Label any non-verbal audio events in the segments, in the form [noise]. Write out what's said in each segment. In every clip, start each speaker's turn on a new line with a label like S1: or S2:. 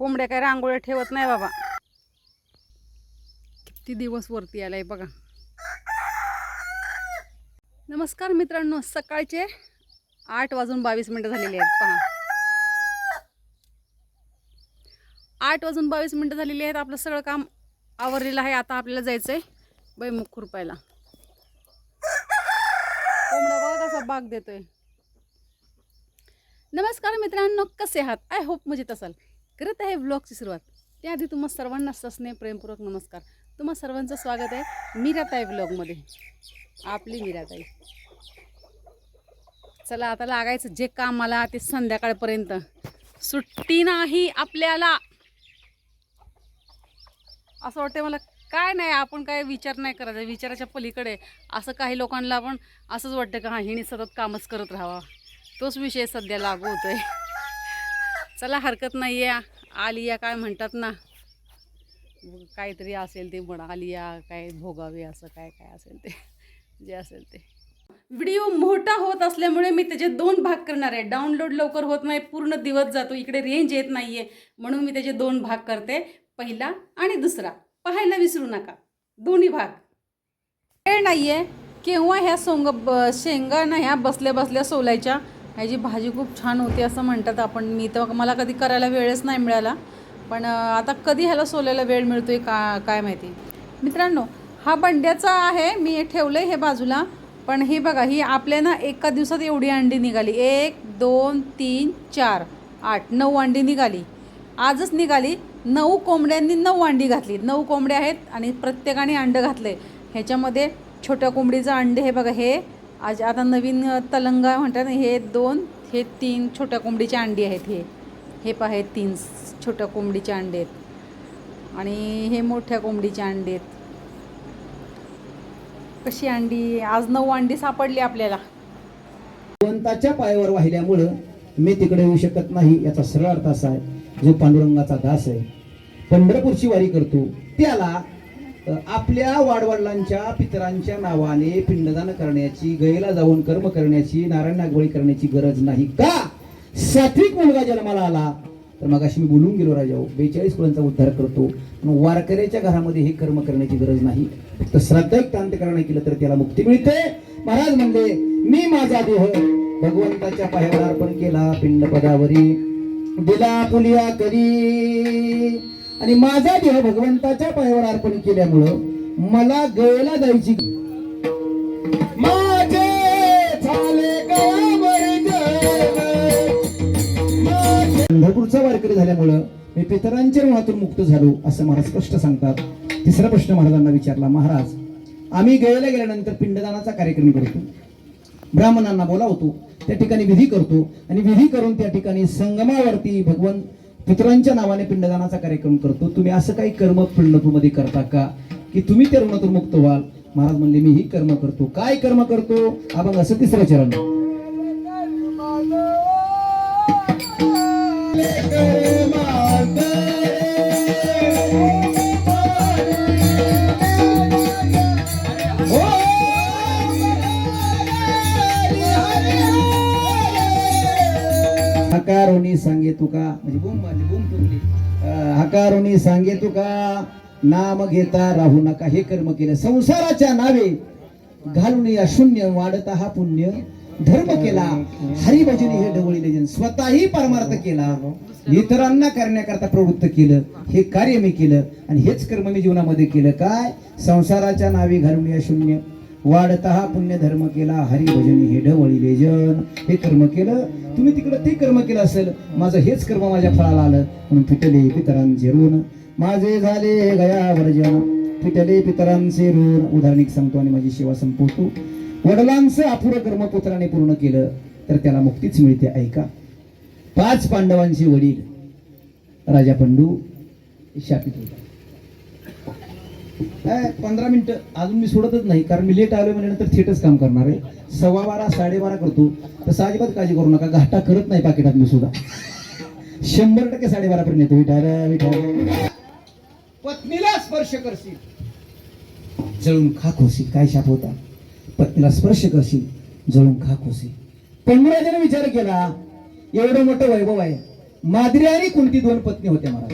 S1: कोंबड्या काय रांगोळ्या ठेवत नाही बाबा. किती दिवस वरती आलाय बघा. नमस्कार मित्रांनो सकाळचे आठ वाजून बावीस मिनटं झालेली आहेत पहा. आठ वाजून बावीस मिनटं झालेली आहेत आपलं सगळं काम आवरलेलं आहे आता आपल्याला जायचं आहे बैमुख खुरपायला. कोंबडा बघा कसा बाग देतोय. नमस्कार मित्रांनो कसे आहात? आय होप मजेत असाल. करत आहे ब्लॉगची सुरुवात. त्याआधी तुम्हा सर्वांना ससने प्रेमपूर्वक नमस्कार. तुम्हा सर्वांचं स्वागत आहे मीराताई ब्लॉगमध्ये. आपली मीराताई. चला आता लागायचं जे काम मला ते संध्याकाळपर्यंत. सुट्टी नाही आपल्याला. असं वाटतं मला काय नाही आपण काय विचार नाही करायचा विचाराच्या पलीकडे असं काही लोकांना पण असंच वाटतं का हां हिने सतत कामच करत राहावा. तोच विषय सध्या लागू होतोय. चला हरकत नाही आहे आलिया काय म्हणतात ना? काहीतरी असेल ते म्हणा आलिया काय भोगावे असं काय काय असेल ते. जे असेल ते. व्हिडिओ मोठा होत असल्यामुळे मी त्याचे दोन भाग करणार आहे. डाउनलोड लवकर होत नाही पूर्ण दिवस जातो. इकडे रेंज येत नाही आहे म्हणून मी त्याचे दोन भाग करते. पहिला आणि दुसरा. पाहायला विसरू नका. दोन्ही भाग. वेळ नाही आहे केव्हा ह्या सोंग ब शेंगा ना ह्या बसल्या बसल्या सोलायच्या? ह्याची भाजी खूप छान होती असं म्हणतात आपण. मी तर मला कधी करायला वेळच नाही मिळाला. पण आता कधी ह्याला सोलायला वेळ मिळतो आहे का काय माहिती. मित्रांनो हा बंड्याचा आहे. मी ठेवलं आहे हे बाजूला. पण हे बघा ही आपल्या ना एका दिवसात एवढी अंडी निघाली. एक दोन तीन चार आठ नऊ अंडी निघाली. आजच निघाली. नऊ कोंबड्यांनी नऊ अंडी घातली. नऊ कोंबड्या आहेत आणि प्रत्येकाने अंडं घातलं ह्याच्यामध्ये छोट्या कोंबडीचं अंडे हे बघा हे आज आता नवीन तलंगा म्हणतात ना, हे दोन हे तीन छोट्या कोंबडीचे अंडी आहेत हे. हे पहा हे तीन छोट्या कोंबडीचे अंडे आहेत. आणि हे मोठ्या कोंबडीचे अंडे आहेत. कशी अंडी आज नऊ अंडी सापडली आपल्याला.
S2: भगवंताच्या पायावर वाहिल्यामुळं मी तिकडे येऊ शकत नाही याचा सरळ अर्थ असा आहे जो पांडुरंगाचा दास आहे. पंढरपूरची वारी करतो त्याला आपल्या वाडवडिलांच्या पितरांच्या नावाने पिंडदान करण्याची गयला जाऊन कर्म करण्याची नारायण नागवळी करण्याची गरज नाही का? सात्विक मुलगा जन्माला आला. तर मग अशी मी बोलून गेलो राजाओ बेचाळीस कुळांचा उद्धार करतो. पण वारकऱ्याच्या घरामध्ये हे कर्म करण्याची गरज नाही. फक्त श्राद्धायुक्त अंतकरण केलं तर त्याला मुक्ती मिळते. महाराज म्हणले मी माझा देह भगवंताच्या पायावर अर्पण केला पिंड पदावरी दिला पुलिया करी. आणि माझा देह भगवंताच्या पायावर अर्पण केल्यामुळं मला गळला जायची माझे पंढरपूरचा वारकरी झाल्यामुळं मी पितरांच्या ऋणातून मुक्त झालो असं महाराज स्पष्ट सांगतात. तिसरा प्रश्न महाराजांना विचारला महाराज आम्ही गयला गेल्यानंतर पिंडदानाचा कार्यक्रम करतो. ब्राह्मणांना बोलावतो त्या ठिकाणी विधी करतो आणि विधी करून त्या ठिकाणी संगमावरती भगवंत पुत्रांच्या नावाने पिंडदानाचा कार्यक्रम करतो. तुम्ही असं काही कर्म पंढरपूरमध्ये करता का? की तुम्ही त्या ऋणातून मुक्त व्हाल? महाराज म्हणले मी ही कर्म करतो. काय कर्म करतो? आपण असं तिसरं चरण हकारोनी सांगे तुका म्हणजे बुम मारली बुम तुटली अं, हकारोनी सांगे तुका नाम घेता राहू नका. हे कर्म केलं. संसाराच्या नावे घालून या शून्य वाढता हा पुण्य. धर्म केला. हरिभजनी हे डवळीले जन स्वतःही परमार्थ केला. इतरांना करण्याकरता प्रवृत्त केलं. हे कार्य मी केलं. आणि हेच कर्म मी जीवनामध्ये केलं. काय? संसाराच्या नावे घालून या शून्य. वाढता हा पुण्य धर्म केला हरिभजनी हे ढवळीले जन हे कर्म केलं तुम्ही तिकडं ते कर्म केलं असेल माझं हेच कर्म माझ्या फळाला आलं. म्हणून फिटले पितरांचे ऋण माझे झाले गया वर्जन फिटले पितरांचे ऋण उदाहरणिक सांगतो आणि माझी सेवा संपवतो. वडिलांचं अपुरं कर्म पुत्राने पूर्ण केलं तर त्याला मुक्तीच मिळते ऐका. पाच पांडवांचे वडील राजा पंडू शापित होता काय? पंधरा मिनिटं अजून मी सोडतच नाही कारण मी लेट आलो म्हणजे नंतर थिएटरच काम करणार आहे. सव्वा बारा साडेबारा करतो. तर अजिबात काळजी करू नका घाटा करत नाही पाकिटात मी सुद्धा. शंभर टक्के साडेबारापर्यंत येतो. विठाला विठाला पत्नीला स्पर्श करशील. जळून खाक होशील काय शाप होता? पत्नीला स्पर्श करशील जळून खाक होशील. पंडुराजाने विचार केला एवढं मोठं वैभव आहे. माद्री आणि कुंती दोन पत्नी होत्या महाराज?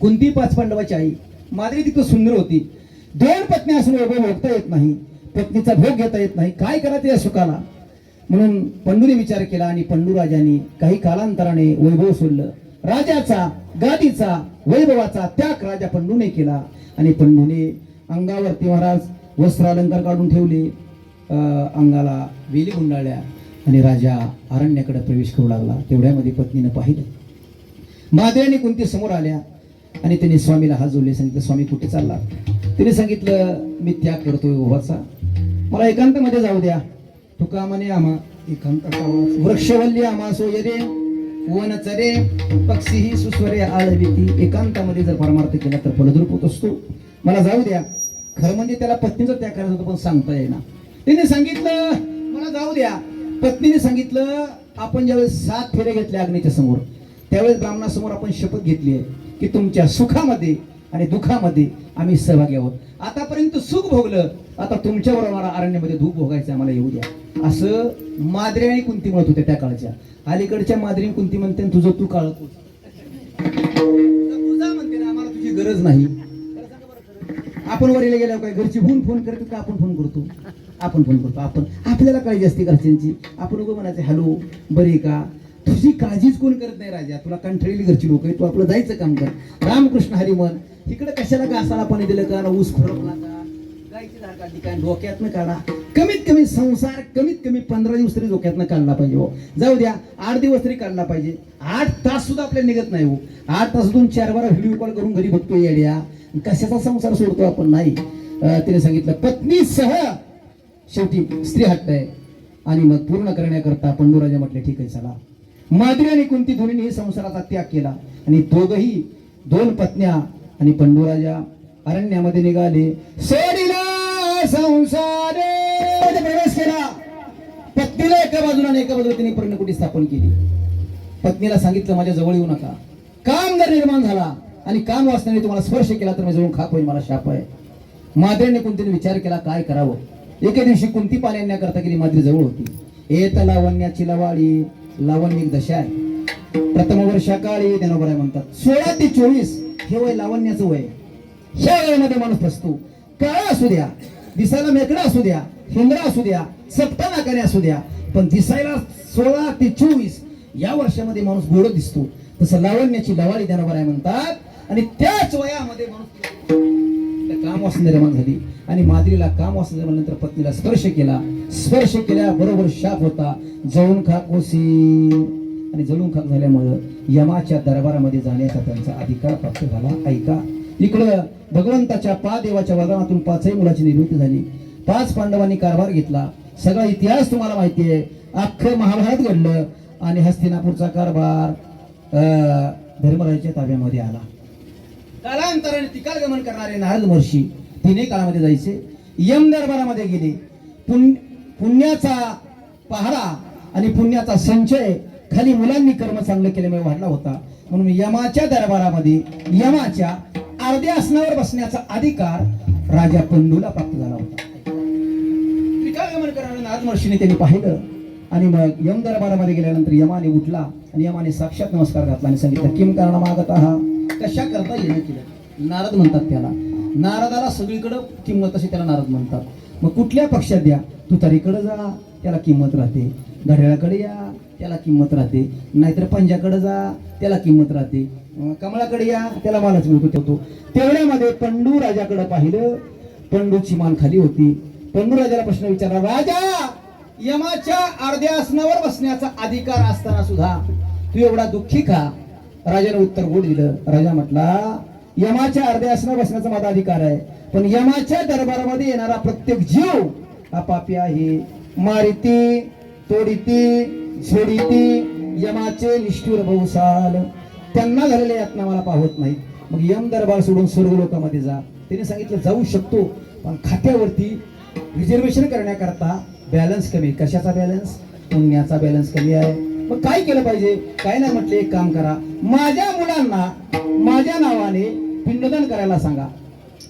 S2: कुंती पाच पांडवाची आई? माधवी तिथं सुंदर होती. दोन पत्नी असून वैभव भोगता येत नाही. पत्नीचा भोग घेता येत नाही. काय करायचं या सुखाला? म्हणून पंडूने विचार केला आणि पंडू राजाने काही कालांतराने वैभव सोडलं. राजाचा गादीचा वैभवाचा त्याग राजा पंडूने केला. आणि पंडूने अंगावरती महाराज वस्त्र अलंकार काढून ठेवले. अं, अंगाला वेली गुंडाळल्या आणि राजा अरण्याकडे प्रवेश करू लागला. तेवढ्यामध्ये पत्नीनं पाहिलं. महादेवाने कोणती समोर आल्या? आणि त्यांनी स्वामीला हात जोडले सांगितलं स्वामी कुठे चालला? तिने सांगितलं मी त्याग करतोय ओवाचा. मला एकांतामध्ये जाऊ द्या. तुका म्हणे आम्हा एकांत वृक्षवल्ली आम्हा सोयरे वन चरे पक्षीही सुस्वरे आळविती एकांतामध्ये जर परमार्थ केला तर फलद्रूप होत असतो. मला जाऊ द्या. खरं म्हणजे त्याला पत्नीचा त्याग करायचा होता पण सांगता येईना. तिने सांगितलं मला जाऊ द्या. पत्नीने सांगितलं आपण ज्यावेळेस सात फेरे घेतले अग्नीच्या समोर त्यावेळेस ब्राह्मणासमोर आपण शपथ घेतली आहे. की तुमच्या सुखामध्ये आणि दुःखामध्ये आम्ही सहभागी आहोत. आतापर्यंत सुख भोगलं आता तुमच्याबरोबर मला अरण्यामध्ये दुःख भोगायचं आम्हाला येऊ द्या. असं माद्री आणि कुंती म्हणत होत्या त्या काळच्या. अलीकडच्या माद्री कुंती म्हणते "आणि तुझं तू काळ तुझा म्हणते ना आम्हाला तुझी गरज नाही. आपण वरीला गेल्यावर काय घरची फोन फोन करतो का? आपण फोन करतो. आपण फोन करतो. आपण आपल्याला काळजी असते घरच्यांची. आपण उभं म्हणायचं हॅलो बरे आहे का? तुझी काळजीच कोण करत नाही राजा? तुला कंठळेली घरची लोक तू आपलं जायचं काम कर. रामकृष्ण हरी मन इकडे कशाला घासाला पाणी दिलं का? ऊस खोडपला का? गायची धार काढली काय डोक्यातनं काढा. कमीत कमी संसार कमीत कमी पंधरा दिवस तरी डोक्यातनं काढला पाहिजे हो. जाऊ द्या आठ दिवस तरी काढला पाहिजे. आठ तास सुद्धा आपल्याला निघत नाही हो. आठ तासातून चार बारा व्हिडिओ कॉल करून घरी बघतो येड्या. कशाचा संसार सोडतो आपण? नाही. तिने सांगितलं पत्नीसह शेवटी स्त्री हट्ट आहे. आणि मग पूर्ण करण्याकरता पंडूराजा म्हटले ठीक आहे चला. माद्री आणि कुंती दोन्हीने संसाराचा त्याग केला. आणि दोघही दोन पत्न्या आणि पंडुराजा अरण्यामध्ये निघाले. सोडिला संसार प्रवेश केला. पत्नीला एका बाजूला आणि एका बाजूला तिने पर्णकुटी स्थापन केली. पत्नीला सांगितलं माझ्या जवळ येऊ नका. काम जर निर्माण झाला आणि काम वाचण्याने तुम्हाला स्पर्श केला तर मी जवळ खाक होईल मला शाप आहे. माद्रेने कुंतीने विचार केला काय करावं? एके दिवशी कुंती पाण्याकरता गेली माद्री जवळ होती. येत लावण्याची लवाळी लावण्य एक दशा आहे. प्रथम वर्षा काळी ज्ञानोबर आहे म्हणतात. सोळा ते चोवीस हे वय लावण्याचं वय ह्या वयामध्ये माणूस फसतो. काळा असू द्या दिसायला मेकडा असू द्या हिंद्रा असू द्या सप्ता नाकाने असू द्या पण दिसायला सोळा ते चोवीस या वर्षामध्ये माणूस गोड दिसतो. तसं लावण्याची लवाळी ज्ञानोबर आहे म्हणतात. आणि त्याच वयामध्ये माणूस काम वासना निर्माण झाली. आणि माद्रीला काम वासना निर्माण नंतर पत्नीला स्पर्श केला. स्पर्श केल्याबरोबर शाप होता. जळून खाक ओसी आणि जळून खाक झाल्यामुळं यमाच्या दरबारामध्ये जाण्याचा त्यांचा अधिकार प्राप्त झाला. ऐका. इकडं भगवंताच्या पा देवाच्या पाचही मुलाची निर्मिती झाली. पाच पांडवांनी कारभार घेतला. सगळा इतिहास तुम्हाला माहिती आहे. अख्खं महाभारत घडलं. आणि हस्तिनापूरचा कारभार अं, धर्मराजाच्या ताब्यामध्ये आला. कालांतराने तिकाल गमन करणारे नारद महर्षी तिने काळामध्ये जायचे. यम दरबारामध्ये गेले. पुण्य पुण्याचा पहारा आणि पुण्याचा संचय खाली मुलांनी कर्म चांगलं केल्यामुळे वाढला होता. म्हणून यमाच्या दरबारामध्ये यमाच्या अर्ध्या आसनावर बसण्याचा अधिकार राजा पंडूला प्राप्त झाला होता. त्रिकालगमन करणाऱ्या नारद महर्षीने त्यांनी पाहिलं आणि मग यम दरबारामध्ये गेल्यानंतर यमाने उठला आणि यमाने साक्षात नमस्कार घातला आणि सांगितलं किम कारण मागत? हा कशा करता येणं केलं? नारद म्हणतात त्याला. नारदाला सगळीकडं किंमत अशी त्याला नारद म्हणतात. मग कुठल्या पक्षात द्या? तू जा त्याला किंमत राहते. घड्याळाकडे या त्याला किंमत राहते. नाहीतर पंजाकडे जा त्याला किंमत राहते. कमळाकडे या त्याला मालाच मिळतो ठेवतो. तेवढ्यामध्ये पंडू राजाकडे पाहिलं. पंडूची मान खाली होती. पंडू राजाला प्रश्न विचारला राजा यमाच्या अर्ध्या आसनावर बसण्याचा अधिकार असताना सुद्धा तू एवढा दुःखी का? राजाने उत्तर गोड दिलं. राजा म्हटला यमाच्या अर्ध्या आसना बसण्याचा माझा अधिकार आहे. पण यमाच्या दरबारामध्ये येणारा प्रत्येक जीव हा पापी आहे. मारिती तोडीती झोडीती यमाचे निष्ठुर बहुसाल. त्यांना झालेले यातना मला पाहत नाही. मग यम दरबार सोडून स्वर्ग लोकांमध्ये जा. त्याने सांगितलं जाऊ शकतो पण खात्यावरती रिझर्वेशन करण्याकरता बॅलन्स कमी कशाचा बॅलन्स पुण्याचा बॅलन्स कमी आहे. मग काय केलं पाहिजे? काय नाही म्हटले एक काम करा. माझ्या मुलांना माझ्या नावाने पिंडदान करायला सांगा.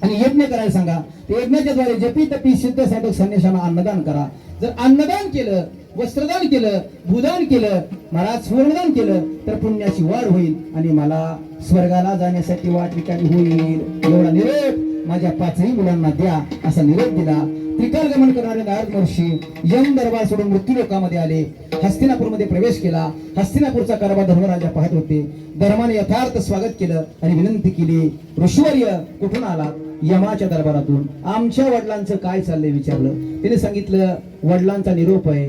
S2: आणि यज्ञ करायला सांगा. ते यज्ञाच्या द्वारे जपी तपी सिद्ध साधक संन्याशांना अन्नदान करा. जर अन्नदान केलं वस्त्रदान केलं भूदान केलं महाराज स्वर्णदान केलं तर पुण्याची वाढ होईल आणि मला स्वर्गाला जाण्यासाठी वाट रिकामी होईल. एवढा निरोप माझ्या पाचही मुलांना द्या असा निरोप दिला. त्रिकाल गमन करणारे नारद महर्षी यम दरबार सोडून मृत्यूलोकामध्ये आले. हस्तिनापूरमध्ये प्रवेश केला. हस्तिनापूरचा कारभार धर्मराजा पाहत होते. धर्माने यथार्थ स्वागत केलं आणि विनंती केली ऋषवर्य कुठून आला यमाच्या दरबारातून. आमच्या वडिलांचं काय चाललंय? विचारलं. त्याने सांगितलं वडिलांचा निरोप आहे.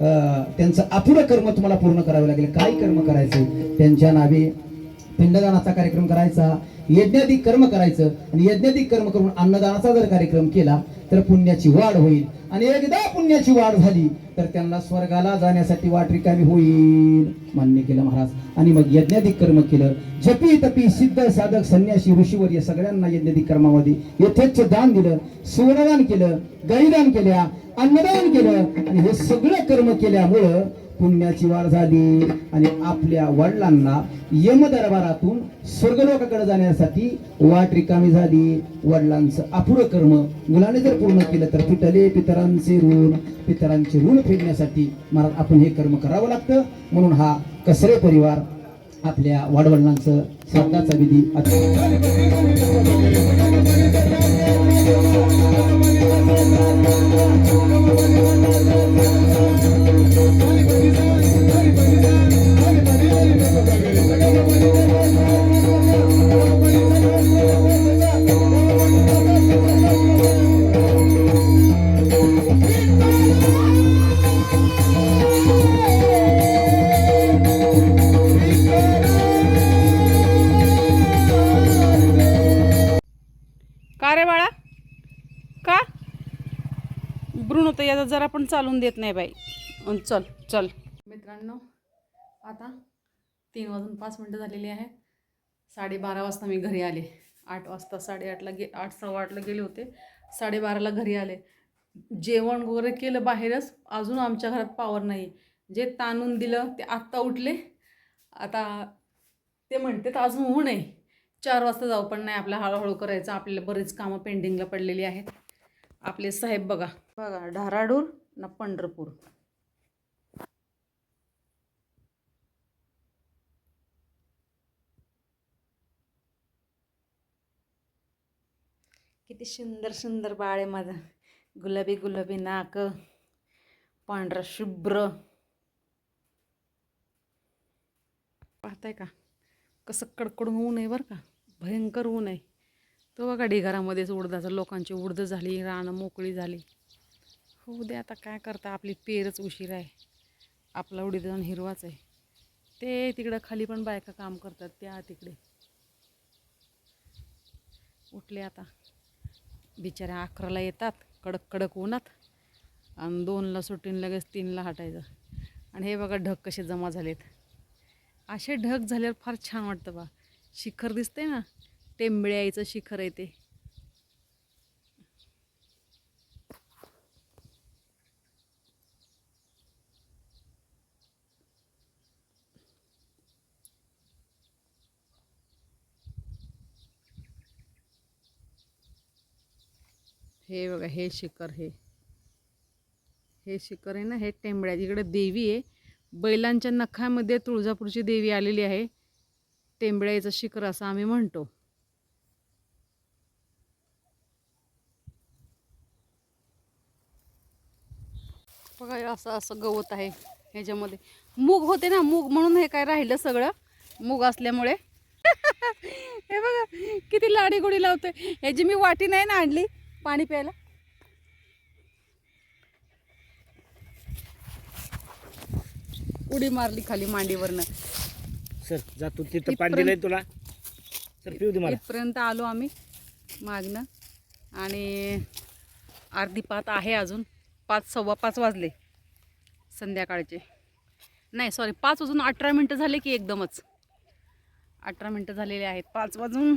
S2: अं, त्यांचं अपुरं कर्म तुम्हाला पूर्ण करावं लागेल. काय कर्म करायचं त्यांच्या नावे पिंडदानाचा कार्यक्रम करायचा. यज्ञाधिक कर्म करायचं आणि यज्ञाधिक कर्म करून अन्नदानाचा जर कार्यक्रम केला तर पुण्याची वाढ होईल. आणि एकदा पुण्याची वाढ झाली तर त्यांना स्वर्गाला जाण्यासाठी वाट रिकामी होईल मान्य केलं महाराज. आणि मग यज्ञाधिक कर्म केलं. जपी तपी सिद्ध साधक संन्यासी या सगळ्यांना यज्ञाधिक कर्मामध्ये यथेच्छ दान दिलं. सुवर्णदान केलं गैदान केल्या अन्नदान केलं. आणि हे सगळं कर्म केल्यामुळं पुण्याची वाढ झाली आणि आपल्या वडिलांना यम दरबारातून स्वर्गलोकाकडे जाण्यासाठी वाट रिकामी झाली. वडिलांचं अपुरं कर्म मुलाने जर पूर्ण केलं तर पिटले पितरांचे ऋण पितरांचे ऋण फेडण्यासाठी महाराज आपण हे कर्म करावं लागतं. म्हणून हा कसरे परिवार आपल्या वाडवडिलांचं श्राद्धाचा विधी अति-
S1: तर याचा जरा पण चालून देत नाही बाई. चल चल. मित्रांनो आता तीन वाजून पाच मिनटं झालेली आहे साडेबारा वाजता मी घरी आले. आठ वाजता साडेआठला गे आठ सव्वा आठला गेले होते. साडेबाराला घरी आले. जेवण वगैरे केलं बाहेरच. अजून आमच्या घरात पावर नाही. जे ताणून दिलं ते आत्ता उठले. आता ते म्हणते तर अजून होऊ नये चार वाजता जाऊ पण नाही आपल्या हळूहळू करायचं. आपल्याला बरीच कामं पेंडिंगला पडलेली आहेत. आपले साहेब बघा. बघा ढाराडूर ना पंढरपूर. किती सुंदर सुंदर बाळ आहे माझं. गुलाबी गुलाबी नाक पांढरा शुभ्र. पाहताय का? कसं कडकडून ऊन आहे बरं का? भयंकर ऊन आहे तो बघा ढिगारामध्येच उडदाचा लोकांची उडद झाली रानं मोकळी झाली. होऊ दे आता काय करता? आपली पेरच उशीर आहे. आपला उडीदण हिरवाच आहे. ते तिकडं खाली पण बायका काम करतात त्या तिकडे. उठले आता. बिचाऱ्या अकराला येतात कडक कडक उन्हात. आणि दोनला सुटीन लगेच तीनला हटायचं. आणि हे बघा ढग कसे जमा झालेत. असे ढग झाल्यावर फार छान वाटतं बा. शिखर दिसते ना? टेंबळ्याईचं शिखर आहे ते. हे बघा हे शिखर हे. हे शिखर आहे ना हे टेंबड्या. इकडे देवी आहे. बैलांच्या नखामध्ये तुळजापूरची देवी आलेली आहे. टेंबड्याचं शिखर असं आम्ही म्हणतो. बघा असं असं गवत आहे ह्याच्यामध्ये. मूग होते ना मूग म्हणून हे काय राहिलं सगळं? मूग असल्यामुळे. [laughs] हे बघा किती लाडीगोडी लावते लावतोय. ह्याची मी वाटी नाही ना आणली. पाणी प्यायला? उडी मारली खाली मांडीवरनं.
S3: सर जातो तिथं पाणी दिलंय तुला. सर पिऊ दे मला.
S1: इथपर्यंत आलो आम्ही मागणं आणि अर्धी पात आहे अजून. पाच सव्वा पाच वाजले संध्याकाळचे. नाही सॉरी पाच वाजून अठरा मिनटं झाले की एकदमच. अठरा मिनटं झालेले आहेत. पाच वाजून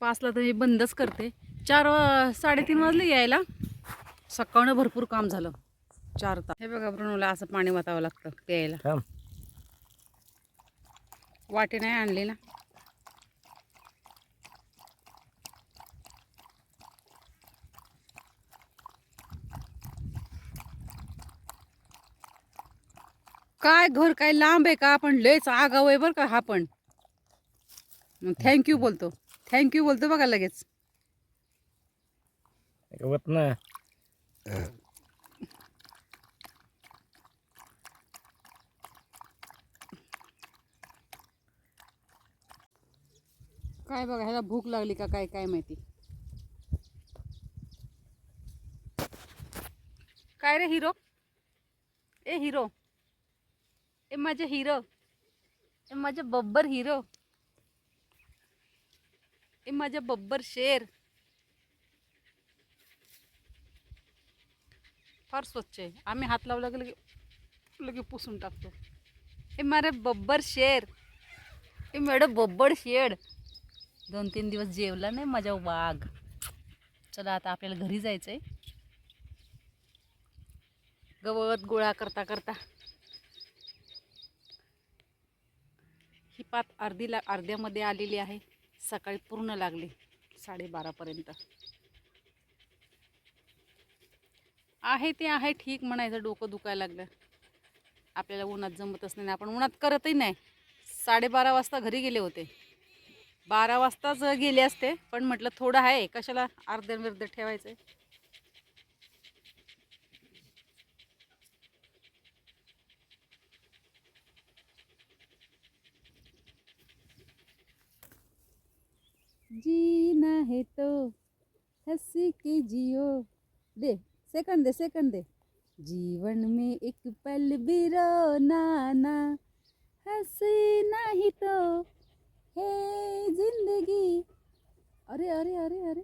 S1: पाचला तर मी बंदच करते. चार साडेतीन वाजले यायला. सकाळनं भरपूर काम झालं. चार तास. हे बघा ब्रुनोला असं पाणी वाचावं लागतं प्यायला. वाटे नाही आणले ना काय घर काय लांब आहे का? पण लयच आगाव आहे बरं का हा पण. थँक्यू बोलतो. थँक्यू बोलतो बघा लगेच.
S3: होत ना
S1: काय बघा ह्याला भूक लागली का काय काय माहिती? काय रे हिरो? ए हिरो. ए माझे हिरो. ए माझे बब्बर हिरो. ए माझे बब्बर शेर. फार स्वच्छ आहे. आम्ही हात लावला की लगे लगे पुसून टाकतो. ए मारे बब्बर शेर. ए मॅडम बब्बर शेड दोन तीन दिवस जेवला नाही माझ्या वाघ. चला आता आपल्याला घरी जायचं आहे गवत गोळा करता करता. ही पात अर्धी ला अर्ध्यामध्ये आलेली आहे. सकाळी पूर्ण लागली. साडेबारापर्यंत. आहे ते आहे ठीक म्हणायचं डोकं दुखायला लागलं. आपल्याला उन्हात जमतच नाही आपण उन्हात करतही नाही. साडेबारा वाजता घरी गेले होते. बारा वाजताच गेले असते पण म्हटलं थोडं आहे कशाला अर्ध्या विर्ध ठेवायचं जीना है तो हंसी के जियो। दे सेकंड दे सेकंड दे. जीवन में एक पल भी रोना ना हंसी नहीं तो हे जिंदगी. अरे अरे अरे अरे.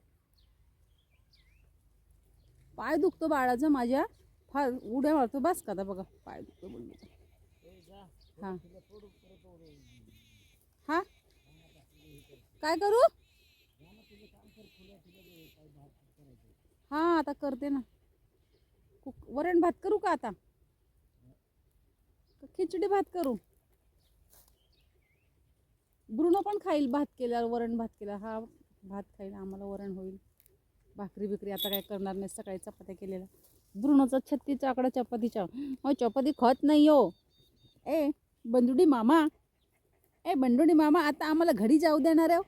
S1: पाय दुखतो बाळाचा माझ्या. फार उड्या मारतो बस का बघा. पाय दुखतो बोलण्याचा. हां. हां? काय करू? हां आता करते ना. कुक- वरण भात करू का आता? खिचडी भात करू? ब्रुनो पण खाईल भात केल्यावर वरण भात केला हा भात खाईल आम्हाला वरण होईल. भाकरी बिकरी आता काय करणार नाही सकाळी चपात्या केलेल्या. ब्रुनोचा छत्तीचा आकडा चपातीच्या. हो चपाती खत नाही हो. ए बंदुडी मामा. ए बंडुडी मामा आता आम्हाला घरी जाऊ देणार आहे हो.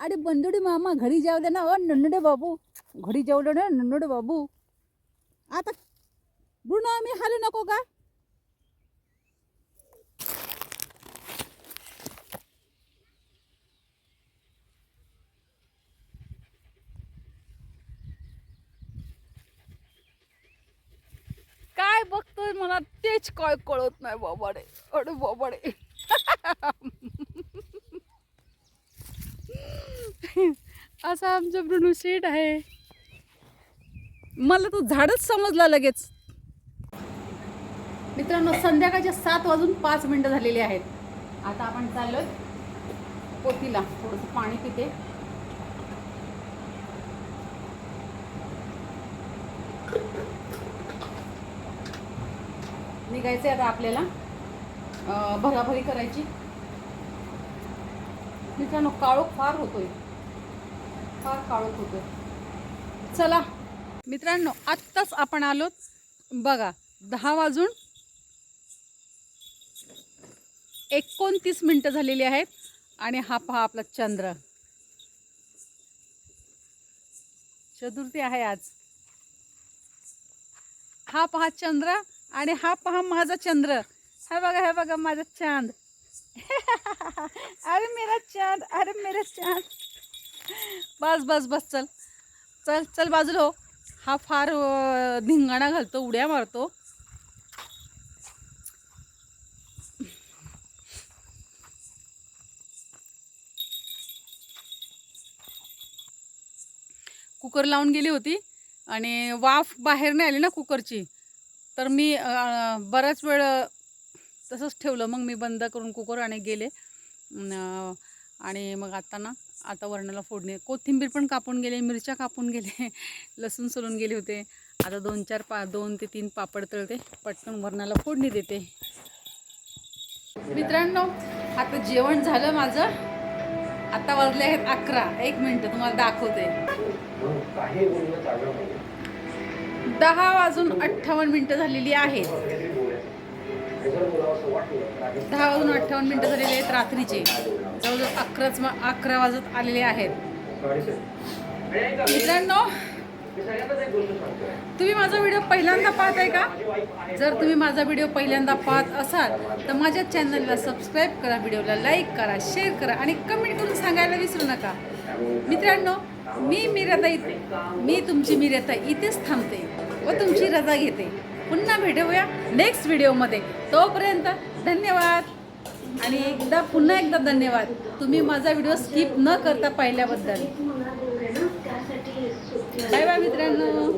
S1: अरे बंदुडी मामा घरी जाऊ दे ना ओ नंडडे बाबू. घरी जाऊ देणार ना बाबू. आता ब्रुनो आम्ही हालू नको का? काय बघतोय मला तेच काय कळत नाही बाबाडे. अरे बाबाडे. [laughs] असं आमचं ब्रुनू शेट आहे. मला तो झाडच समजला लगेच. मित्रांनो संध्याकाळच्या सात वाजून पाच मिनटं झालेली आहेत. आता आपण चाललोय पोतीला. थोडंसं पाणी पिते. निघायचं आता आपल्याला. भराभरी करायची. मित्रांनो काळोख फार होतोय. फार काळोख होतोय. चला मित्रांनो आत्ताच आपण आलो. बघा दहा वाजून एकोणतीस मिनटं झालेली आहेत आणि हा पहा आपला चंद्र. चतुर्थी आहे आज. हा पहा चंद्र आणि हा पहा माझा चंद्र. हा बघा हा बघा माझा चांद. अरे मेरा चांद अरे मेरा चांद. बस बस बस चल. चल चल बाजूला हो. हा फार धिंगाणा घालतो उड्या मारतो. कुकर लावून गेली होती आणि वाफ बाहेर नाही आली ना कुकरची. तर मी बराच वेळ तसंच ठेवलं. मग मी बंद करून कुकर आणि गेले. आणि मग आता ना आता वरणाला फोडणे कोथिंबीर पण कापून गेले मिरच्या कापून गेले [laughs] लसूण सोलून गेले होते. आता दोन चार पा दोन ते तीन पापड तळते. पटकन वरणाला फोडणी देते. मित्रांनो आता जेवण झालं माझं. आता वाजले आहेत अकरा. एक मिनटं तुम्हाला दाखवते. दहा वाजून अठ्ठावन्न मिनटं झालेली आहेत. दहा वाजून अठ्ठावन्न मिनटं झालेली आहेत रात्रीचे. जवळजवळ अकराच अकरा वाजत आलेले आहेत. मित्रांनो तुम्ही माझा व्हिडिओ पहिल्यांदा पाहताय का? जर तुम्ही माझा व्हिडिओ पहिल्यांदा पाहत असाल तर माझ्या चॅनलला सबस्क्राईब करा व्हिडिओला लाईक करा शेअर करा आणि कमेंट करून सांगायला विसरू नका. मित्रांनो मी मिरता इथे मी तुमची मिरता इथेच थांबते व तुमची रजा घेते. पुन्हा भेटूया नेक्स्ट व्हिडिओमध्ये तोपर्यंत धन्यवाद. आणि एकदा पुन्हा एकदा धन्यवाद. तुम्ही माझा व्हिडिओ स्किप न करता पाहिल्याबद्दल. बाय बाय मित्रांनो.